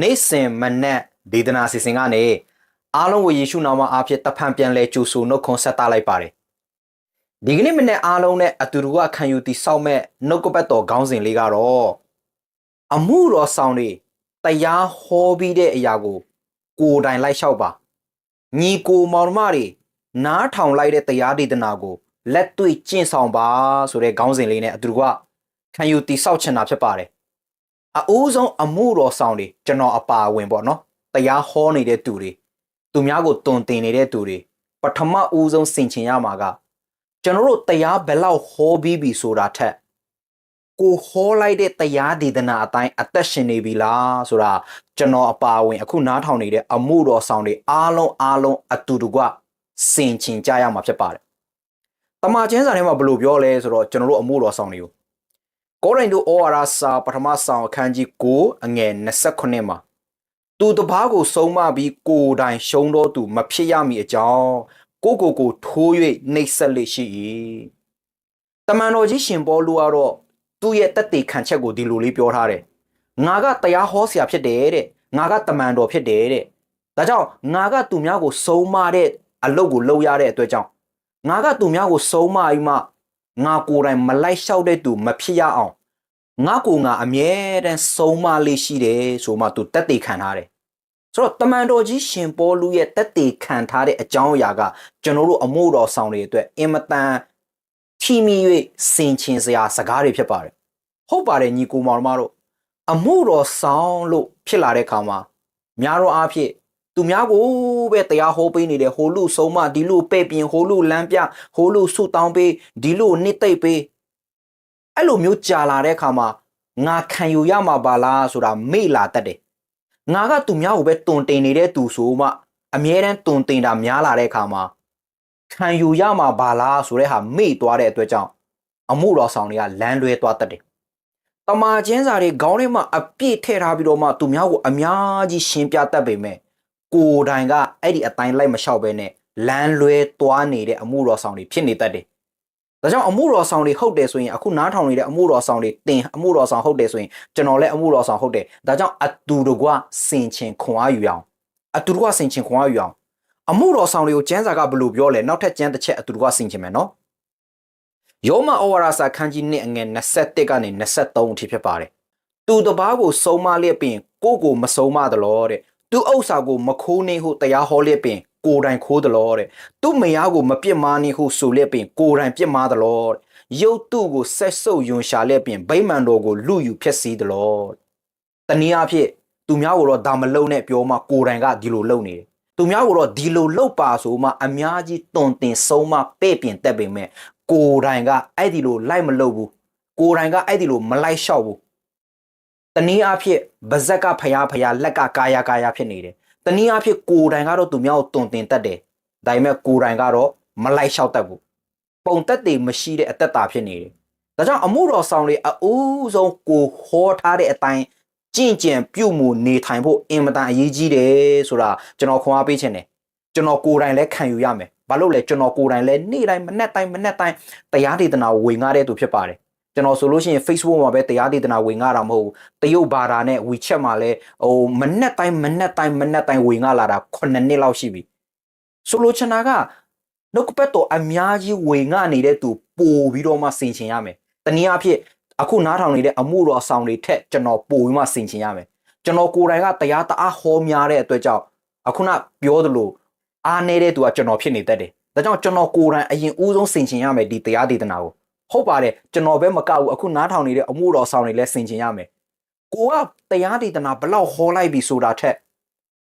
နေ့စဉ်မနက်ဒေသနာစီစဉ်ကနေအားလုံးကိုယေရှုနာမအားဖြင့်တဖန်ပြန်လဲကြိုဆိုနှုတ်ခွန်းဆက်သလိုက်ပါတယ်ဒီကနေ့မနေ့အားလုံးနဲ့အတူတူကခံယူတည်ဆောက်မဲ့နှုတ်ကပတ်တော်ခေါင်းစဉ်လေးကတော့အမှုတော်ဆောင်တွေတရားဟောပြီးတဲ့အရာကို ကိုယ်တိုင်လိုက်လျှောက်ပါညီကိုမောင်နှမတွေနားထောင်လိုက်တဲ့တရားဒေသနာကိုလက်တွေ့ကျင့်ဆောင်ပါဆိုတဲ့ခေါင်းစဉ်လေးနဲ့အတူတူကခံယူတည်ဆောက်ချင်တာဖြစ်ပါတယ် အအိုးဆုံးအမှုတော်ဆောင်တွေကျွန်တော်အပါအဝင်ပေါ့နော်တရားဟောနေတဲ့သူတွေသူများကိုတုံတင်နေတဲ့သူတွေပထမဦးဆုံးစင်ချင်ရမှာကကျွန်တော်တို့တရားဘယ်လောက်ဟောပြီးပြီဆိုတာထက်ကိုဟောလိုက်တဲ့တရားဒေသနာအတိုင်းအသက်ရှင်နေပြီလားဆိုတာကျွန်တော်အပါအဝင်အခုနားထောင်နေတဲ့အမှုတော်ဆောင်တွေအားလုံးအားလုံးအတူတူကစင်ချင်ကြရမှာဖြစ်ပါတယ်တမန်ကျမ်းစာထဲမှာဘယ်လိုပြောလဲဆိုတော့ကျွန်တော်တို့အမှုတော်ဆောင်တွေကို ကောရိန္သုဩဝါဒစာပထမဆောင်အခန်းကြီး9အငယ်29မှာသူတပားကိုဆုံးမပြီးကိုယ်တိုင်ရှုံးတော်သူမဖြစ်ရမည်အကြောင်းကိုကိုကိုထိုး၍နှိပ်စက်လေရှိ၏တမန်တော်ကြီးရှင်ပေါလုကတော့သူ့ရဲ့တက်တေခံချက်ကိုဒီလိုလေးပြောထားတယ်ငါကတရားဟောဆရာဖြစ်တယ်တဲ့ငါကတမန်တော်ဖြစ်တယ်တဲ့ဒါကြောင့်ငါကသူများကိုဆုံးမတဲ့အလုပ်ကိုလုပ်ရတဲ့အတွက်ကြောင့်ငါကသူများကိုဆုံးမပြီးမှ ငါကိုယ်တိုင်မလိုက်လျှောက်တဲ့သူမဖြစ်ရအောင်ငါကိုငါအမြဲတမ်းဆုံးမလေးရှိတယ်ဆိုမှသူတက်တေခံထားတယ်ဆိုတော့တမန်တော်ကြီးရှင်ပေါလုရဲ့တက်တေခံထားတဲ့အကြောင်းအရာကကျွန်တော်တို့အမှုတော်ဆောင်တွေအတွက်အင်မတန်ချီမီ၍စင်ချင်စရာစကားတွေဖြစ်ပါတယ်ဟုတ်ပါတယ်ညီကိုမောင်တို့အမှုတော်ဆောင်လို့ဖြစ်လာတဲ့အခါမှာများတော့အားဖြင့် သူများကိုပဲတရားဟောပေးနေတယ်ဟိုလူဆုံးမဒီလူပဲ့ပြင်ဟိုလူလမ်းပြဟိုလူဆုတောင်းပေးဒီလူနှစ်သိပ်ပေးအဲ့လိုမျိုးကြာလာတဲ့အခါမှာငါခံယူရမှာပါလားဆိုတာမေ့လာတတ်တယ်ငါကသူများကိုပဲတုံတင်နေတဲ့သူဆိုမှအမြဲတမ်းတုံတင်တာများလာတဲ့အခါမှာခံယူရမှာပါလားဆိုတဲ့ဟာမေ့သွားတဲ့အတွက်ကြောင့်အမှုတော်ဆောင်တွေကလမ်းလွဲသွားတတ်တယ်တမာချင်းစာတွေခေါင်းထဲမှာအပြည့်ထည့်ထားပြီးတော့မှသူများကိုအများကြီးရှင်းပြတတ်ပေမဲ့ ကိုယ်တိုင်ကအဲ့ဒီအတိုင်းလိုက်မလျှောက်ပဲနဲ့လမ်းလွဲသွားနေတဲ့အမှုတော်ဆောင်တွေဖြစ်နေတတ်တယ်။ဒါကြောင့်အမှုတော်ဆောင်တွေဟုတ်တယ်ဆိုရင်အခုနားထောင်နေတဲ့အမှုတော်ဆောင်တွေတင်အမှုတော်ဆောင်ဟုတ်တယ်ဆိုရင်ကျွန်တော်လည်းအမှုတော်ဆောင်ဟုတ်တယ်။ဒါကြောင့်အတူတကွစင်ချင်ခွန်အားယူအောင်အတူတကွစင်ချင်ခွန်အားယူအောင်အမှုတော်ဆောင်တွေကိုကျမ်းစာကဘယ်လိုပြောလဲနောက်ထပ်ကျမ်းတစ်ချက်အတူတကွစင်ချင်မယ်နော်။ယောမဩဝါဒစာခန်းကြီး1အငယ်21ကနေ23အထိဖြစ်ပါတယ်။သူတပားကိုစုံမလျက်ပြင်ကိုကိုမစုံမသလောတဲ့။ သူဥစ္စာကိုမခိုးနေဟုတရားဟောလျက်ပင် ကိုယ်တိုင်ခိုးသလောတဲ့သူ့မယားကိုမပြစ်မှားနေဟုဆိုလျက်ပင် ကိုယ်တိုင်ပြစ်မှားသလောတဲ့ရုပ်တုကိုဆက်ဆုပ်ယွန်ရှာလျက်ပင်ဗိမာန်တော်ကိုလူယူဖျက်ဆီးသလောတနည်းအားဖြင့်သူများကိုတော့ဒါမလုံနဲ့ပြောမှကိုယ်တိုင်ကဒီလိုလုံနေတယ်သူများကိုတော့ဒီလိုလှုပ်ပါဆိုမှအများကြီးတွန်တင်ဆုံးမပဲ့ပြင်တက်ပေမဲ့ကိုယ်တိုင်ကအဲ့ဒီလိုလိုက်မလုပ်ဘူးကိုယ်တိုင်ကအဲ့ဒီလိုမလိုက်လျှောက်ဘူး တနည်းအားဖြင့်ဗဇက်ကဖျားဖျားလက်ကကာယကာယဖြစ်နေတယ်တနည်းအားဖြင့်ကိုယ်တိုင်ကတော့သူများကိုတုံတင်တတ်တယ်ဒါပေမဲ့ကိုယ်တိုင်ကတော့မလိုက်လျှောက်တတ်ဘူးပုံတက်တွေမရှိတဲ့အသက်တာဖြစ်နေတယ်ဒါကြောင့်အမှုတော်ဆောင်တွေအအိုးဆုံးကိုဟောထားတဲ့အတိုင်းကြင့်ကြံပြုတ်မှုနေထိုင်ဖို့အင်မတန်အရေးကြီးတယ်ဆိုတာကျွန်တော်ခွန်အားပေးခြင်းတယ်ကျွန်တော်ကိုယ်တိုင်လည်းခံယူရမယ်ဘာလို့လဲကျွန်တော်ကိုယ်တိုင်လည်းနေ့တိုင်းမနေ့တိုင်းမနေ့တိုင်းတရားဒေသနာဝင်ငါတဲ့သူဖြစ်ပါတယ် ကျွန်တော်ဆိုလို့ရှိရင် Facebook မှာပဲတရားဒေသနာဝင်ငါတာမဟုတ်ဘူးတရုတ်ဘာသာနဲ့ WeChat မှာလည်းဟိုမနေ့တိုင်းမနေ့တိုင်းမနေ့တိုင်းဝင်ငါလာတာ9နှစ်လောက်ရှိပြီဆိုလိုချင်တာကနှုတ်ကပတ်တော်အများကြီးဝင်ငါနေတဲ့သူပို့ပြီးတော့မှဆင်ခြင်ရမယ်တနည်းအားဖြင့်အခုနားထောင်နေတဲ့အမှုတော်ဆောင်တွေထက်ကျွန်တော်ပို့ပြီးမှဆင်ခြင်ရမယ်ကျွန်တော်ကိုယ်တိုင်ကတရားတအားဟောများတဲ့အတွက်ကြောင့်အခုနပြောသလိုအားနေတဲ့သူကကျွန်တော်ဖြစ်နေတတ်တယ်ဒါကြောင့်ကျွန်တော်ကိုယ်တိုင်အရင်ဦးဆုံးဆင်ခြင်ရမယ်ဒီတရားဒေသနာကို ဟုတ်ပါတယ်ကျွန်တော်ပဲမကဘူးအခုနားထောင်နေတဲ့အမှုတော်ဆောင်တွေလည်းဆင်ခြင်ရမယ်ကိုကတရားဒေသနာဘလောက်ဟောလိုက်ပြီဆိုတာထက်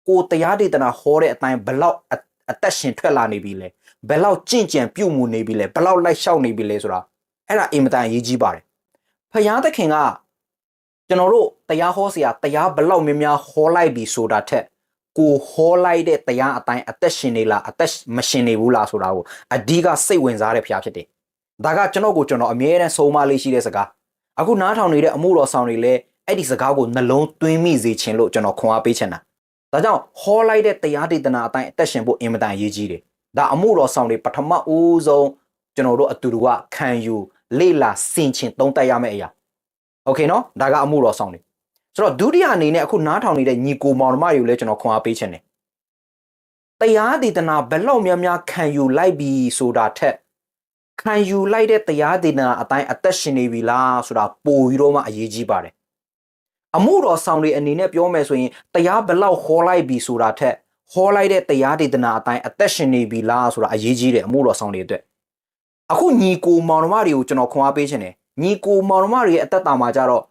ကိုတရားဒေသနာဟောတဲ့အတိုင်းဘလောက်အသက်ရှင်ထွက်လာနေပြီလဲဘလောက်ကြင့်ကြံပြုတ်မှုနေပြီလဲဘလောက်လိုက်လျှောက်နေပြီလဲဆိုတာအဲ့ဒါအင်မတန်အရေးကြီးပါတယ်ဖယားသခင်ကကျွန်တော်တို့တရားဟောစရာတရားဘလောက်များများဟောလိုက်ပြီဆိုတာထက်ကိုဟောလိုက်တဲ့တရားအတိုင်းအသက်ရှင်နေလားအသက်မရှင်နေဘူးလားဆိုတာကိုအဓိကစိတ်ဝင်စားတဲ့ဖရားဖြစ်တယ် ဒါကကျွန်တော်ကိုကျွန်တော်အမြဲတမ်းဆုံးမလေးရှိတဲ့စကားအခုနားထောင်နေတဲ့အမှုတော်ဆောင်တွေလည်းအဲ့ဒီစကားကိုနှလုံးသွင်းမိစေခြင်းလို့ကျွန်တော်ခွန်အားပေးချင်တာဒါကြောင့်ဟောလိုက်တဲ့တရားဒေသနာအတိုင်းအသက်ရှင်ဖို့အင်မတန်အရေးကြီးတယ်ဒါအမှုတော်ဆောင်တွေပထမဦးဆုံးကျွန်တော်တို့အတူတူကခံယူလေ့လာစင်ချင်သုံးသပ်ရမယ့်အရာโอเคနော်ဒါကအမှုတော်ဆောင်တွေ ဆိုတော့ဒုတိယအနေနဲ့အခုနားထောင်နေတဲ့ညီကိုမောင်နှမတွေကိုလည်းကျွန်တော်ခွန်အားပေးခြင်းတယ်တရားဒေသနာဘယ်လောက်များများခံယူလိုက်ပြီဆိုတာထက် ခံယူလိုက်တဲ့တရားဒေသနာအတိုင်းအသက်ရှင်နေပြီလားဆိုတာပိုပြီးတော့မှအရေးကြီးပါတယ်အမှုတော်ဆောင်တွေအနေနဲ့ပြောမယ်ဆိုရင်တရားဘယ်လောက်ဟောလိုက်ပြီဆိုတာထက်ဟောလိုက်တဲ့တရားဒေသနာအတိုင်းအသက်ရှင်နေပြီလားဆိုတာအရေးကြီးတယ်အမှုတော်ဆောင်တွေအတွက်အခုညီကိုမောင်နှမတွေကိုကျွန်တော်ခွန်အားပေးခြင်းတယ်ညီကိုမောင်နှမတွေရဲ့အသက်တာမှာကြတော့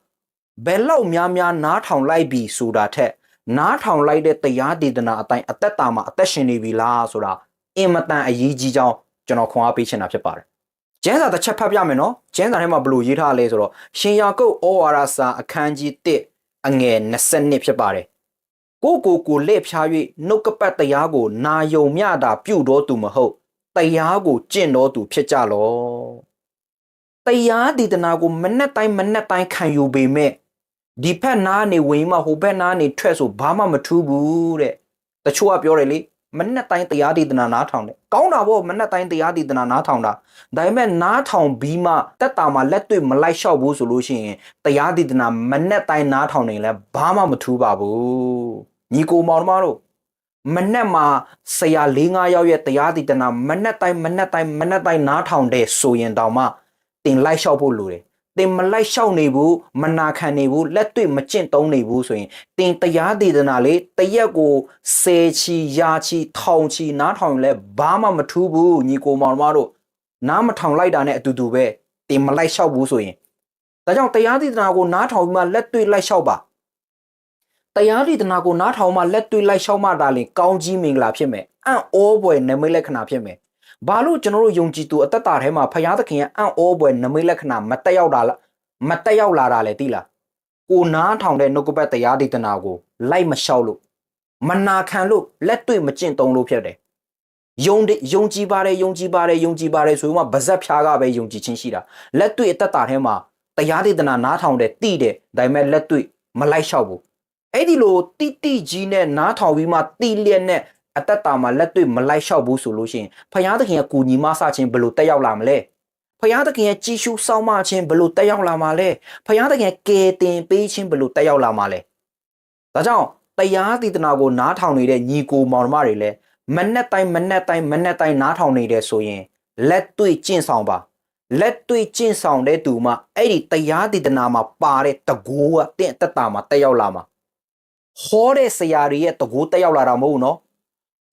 ဘယ်လောက်များများနားထောင်လိုက်ပြီဆိုတာထက်နားထောင်လိုက်တဲ့တရားဒေသနာအတိုင်းအသက်တာမှာအသက်ရှင်နေပြီလားဆိုတာအင်မတန်အရေးကြီးကြောင်းကျွန်တော်ခွန်အားပေးချင်တာဖြစ်ပါတယ် ကျမ်းစာတစ်ချက်ဖတ်ပြမယ်နော်ကျမ်းစာထဲမှာဘယ်လိုရေးထားလဲဆိုတော့ရှင်ယာကုပ်ဩဝါဒစာအခန်းကြီး1အငယ်20ဖြစ်ပါတယ်ကိုကိုကိုလက်ဖြား၍နှုတ်ကပတ်တရားကို နာယုံမျှတာပြုတော်သူမဟုတ်တရားကိုကျင့်တော်သူဖြစ်ကြလောတရားဒေသနာကိုမနဲ့တိုင်းမနဲ့တိုင်းခံယူပေမဲ့ဒီဖက်နားနေဝင်မှဟိုဘက်နားနေထွက်ဆိုဘာမှမထူးဘူးတဲ့တချို့ကပြောတယ်လေ မနဲ့တိုင်းတရားဒေသနာနားထောင်တယ်ကောင်းတာဗောမနဲ့တိုင်းတရားဒေသနာနားထောင်တာဒါပေမဲ့နားထောင်ပြီးမှတက်တာမှာလက်တွေ့မလိုက်လျှောက်ဘူးဆိုလို့ရှိရင်တရားဒေသနာမနဲ့တိုင်းနားထောင်နေလဲဘာမှမထူးပါဘူးညီကိုမောင်မတို့မနဲ့မှာဆရာ၄၅ယောက်ရဲ့တရားဒေသနာမနဲ့တိုင်းမနဲ့တိုင်းမနဲ့တိုင်းနားထောင်တဲ့ဆိုရင်တောင်မှတင်လိုက်လျှောက်ဖို့လိုတယ် တင်မလိုက်လျှောက်နေဘူးမနာခံနေဘူးလက်တွေ့မကျင့်သုံးနေဘူးဆိုရင်တင်တရားဒေသနာလေးတရက်ကိုဆယ်ချီယာချီထောင်ချီနားထောင်ရင်လည်းဘာမှမထူးဘူးညီကိုမောင်မတို့နားမထောင်လိုက်တာနဲ့အတူတူပဲတင်မလိုက်လျှောက်ဘူးဆိုရင်ဒါကြောင့်တရားဒေသနာကိုနားထောင်ပြီးမှလက်တွေ့လိုက်လျှောက်ပါတရားဒေသနာကိုနားထောင်မှလက်တွေ့လိုက်လျှောက်မှဒါလင်ကောင်းကြီးမင်္ဂလာဖြစ်မယ်အံ့ဩဖွယ်နမိတ်လက္ခဏာဖြစ်မယ် ဘာလို့ကျွန်တော်တို့ယုံကြည်သူအသက်တာထဲမှာဖယားသခင်ရဲ့အံ့ဩဖွယ်နမိတ်လက္ခဏာမတက်ရောက်တာလားမတက်ရောက်လာတာလေတိလားကိုနားထောင်တဲ့နှုတ်ကပတ်တရားဒေသနာကိုလိုက်မလျှောက်လို့မနာခံလို့လက်တွေ့မကျင့်သုံးလို့ဖြစ်တယ်ယုံယုံကြည်ပါတယ်ယုံကြည်ပါတယ်ယုံကြည်ပါတယ်ဆိုမှဗဇက်ဖြားကပဲယုံကြည်ခြင်းရှိတာလက်တွေ့အသက်တာထဲမှာတရားဒေသနာနားထောင်တဲ့တိတယ်ဒါပေမဲ့လက်တွေ့မလိုက်လျှောက်ဘူးအဲ့ဒီလိုတိတိကြီးနဲ့နားထောင်ပြီးမှတိလျက်နဲ့ အသက်တာမှာလက်တွေ့မလိုက်လျှောက်ဘူးဆိုလို့ရှိရင်ဖယားသခင်ကကိုညီမဆချင်းဘယ်လိုတက်ရောက်လာမလဲဖယားသခင်ရဲ့ကြည်ရှုစောင့်မခြင်းဘယ်လိုတက်ရောက်လာမှာလဲဖယားသခင်ကယ်တင်ပေးခြင်းဘယ်လိုတက်ရောက်လာမှာလဲဒါကြောင့်တရားတည်တနာကိုနားထောင်နေတဲ့ညီကိုမောင်နှမတွေလည်းမနဲ့တိုင်းမနဲ့တိုင်းမနဲ့တိုင်းနားထောင်နေတယ်ဆိုရင်လက်တွေ့ကျင့်ဆောင်ပါလက်တွေ့ကျင့်ဆောင်တဲ့သူမှအဲ့ဒီတရားတည်တနာမှာပါတဲ့တကိုးကတင့်တက်တာမှာတက်ရောက်လာမှာဟောတဲ့ဆရာတွေရဲ့တကိုးတက်ရောက်လာတာမဟုတ်ဘူးနော်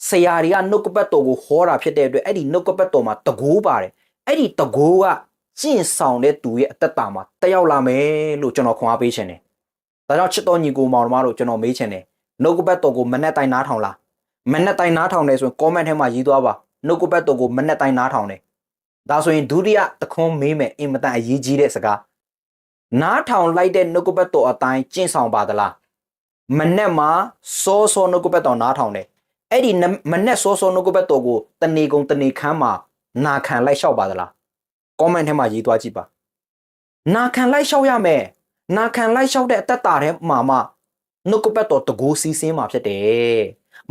ဆရာတွေကနှုတ်ကပတ်တော်ကိုဟောတာဖြစ်တဲ့အတွက်အဲ့ဒီနှုတ်ကပတ်တော်မှာတကိုးပါတယ်အဲ့ဒီတကိုးကကျင့်ဆောင်တဲ့သူရဲ့အသက်တာမှာတက်ရောက်လာမယ်လို့ကျွန်တော်ခွန်အားပေးခြင်းတယ်။ဒါကြောင့်ချစ်တော်ညီကိုမောင်တို့ကျွန်တော်မေးခြင်းတယ်။နှုတ်ကပတ်တော်ကိုမနဲ့တိုင်နားထောင်လား။မနဲ့တိုင်နားထောင်တယ်ဆိုရင် comment ထဲမှာရေးသွားပါ။နှုတ်ကပတ်တော်ကိုမနဲ့တိုင်နားထောင်တယ်။ဒါဆိုရင်ဒုတိယတခွန်းမေးမယ်အင်မတန်အရေးကြီးတဲ့စကား။နားထောင်လိုက်တဲ့နှုတ်ကပတ်တော်အတိုင်းကျင့်ဆောင်ပါသလား။မနဲ့မှာစောစောနှုတ်ကပတ်တော်နားထောင်တယ်။ အဲ့ဒီမနဲ့စောစောနှုတ်ကပတ်တော်ကိုတနေကုန်တနေခမ်းမှာနာခံလိုက်လျှောက်ပါသလား comment ထဲမှာရေးသွားကြည့်ပါနာခံလိုက်လျှောက်ရမယ်နာခံလိုက်လျှောက်တဲ့အသက်တာထဲမှာမှနှုတ်ကပတ်တော်တကူစီးစင်းမှာဖြစ်တယ်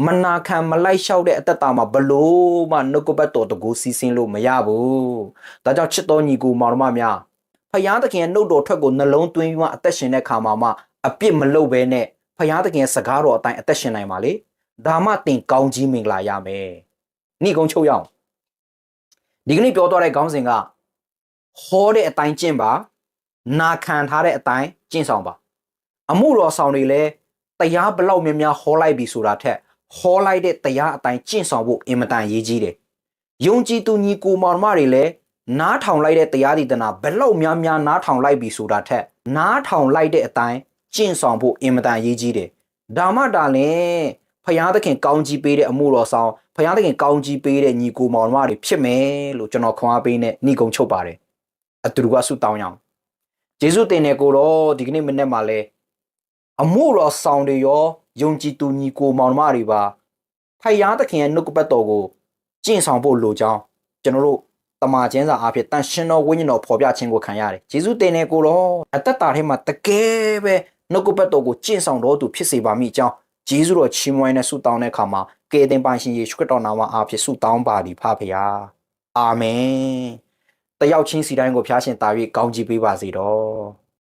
မနာခံမလိုက်လျှောက်တဲ့အသက်တာမှာဘလို့မှနှုတ်ကပတ်တော်တကူစီးစင်းလို့မရဘူးဒါကြောင့်ချစ်တော်ညီကိုမောင်တော်မများဖယားသခင်ရဲ့နှုတ်တော်ထွက်ကိုနှလုံးသွင်းပြီးမှအသက်ရှင်တဲ့ခါမှာမှအပြစ်မလုပ်ဘဲနဲ့ဖယားသခင်ရဲ့စကားတော်အတိုင်းအသက်ရှင်နိုင်ပါလေ ဒါမှတင်ကောင်းကြီးမင်္ဂလာရမယ်နှိကုံချုပ်ရအောင်ဒီကနေ့ပြောသွားတဲ့ခေါင်းစဉ်ကဟောတဲ့အတိုင်းကျင့်ပါနာခံထားတဲ့အတိုင်းကျင့်ဆောင်ပါအမှုတော်ဆောင်တွေလည်းတရားဘလောက်များများဟောလိုက်ပြီဆိုတာထက်ဟောလိုက်တဲ့တရားအတိုင်းကျင့်ဆောင်ဖို့အင်မတန်ရေးကြီးတယ်ယုံကြည်သူညီကိုမောင်မတွေလည်းနားထောင်လိုက်တဲ့တရားဒီတနာဘလောက်များများနားထောင်လိုက်ပြီဆိုတာထက်နားထောင်လိုက်တဲ့အတိုင်းကျင့်ဆောင်ဖို့အင်မတန်ရေးကြီးတယ်ဒါမှဒါလည်း ဖယားသခင်ကောင်းကြီးပေးတဲ့အမှုတော်ဆောင်ဖယားသခင်ကောင်းကြီးပေးတဲ့ညီကိုမောင်မတွေဖြစ်မယ်လို့ကျွန်တော်ခွန်အားပေးနဲ့ညီကုံချုပ်ပါတယ်အတူတူကဆုတောင်းရအောင်ယေရှုတင်တဲ့ကိုတော့ဒီကနေ့မနေ့မှလဲအမှုတော်ဆောင်တွေရောယုံကြည်သူညီကိုမောင်မတွေပါဖယားသခင်ရဲ့နှုတ်ကပတ်တော်ကိုကျင့်ဆောင်ဖို့လိုကြောင်းကျွန်တော်တို့တမာချင်းစာအားဖြင့်တန်ရှင်တော်ဝိညာဉ်တော်ဖော်ပြခြင်းကိုခံရတယ်ယေရှုတင်တဲ့ကိုတော့အသက်တာထဲမှာတကယ်ပဲနှုတ်ကပတ်တော်ကိုကျင့်ဆောင်တော်သူဖြစ်စေပါမိကြောင်း ဂျေဇုတော်ချီးမွမ်းနဲ့ဆုတောင်းတဲ့အခါမှာကယ်တင်ပိုင်ရှင်ယေရှုခရစ်တော်နာမအားဖြင့်ဆုတောင်းပါသည်ဖဖရာအာမင်တယောက်ချင်းစီတိုင်းကိုဖျားရှင်တာ၍ကောင်းချီးပေးပါစေတော့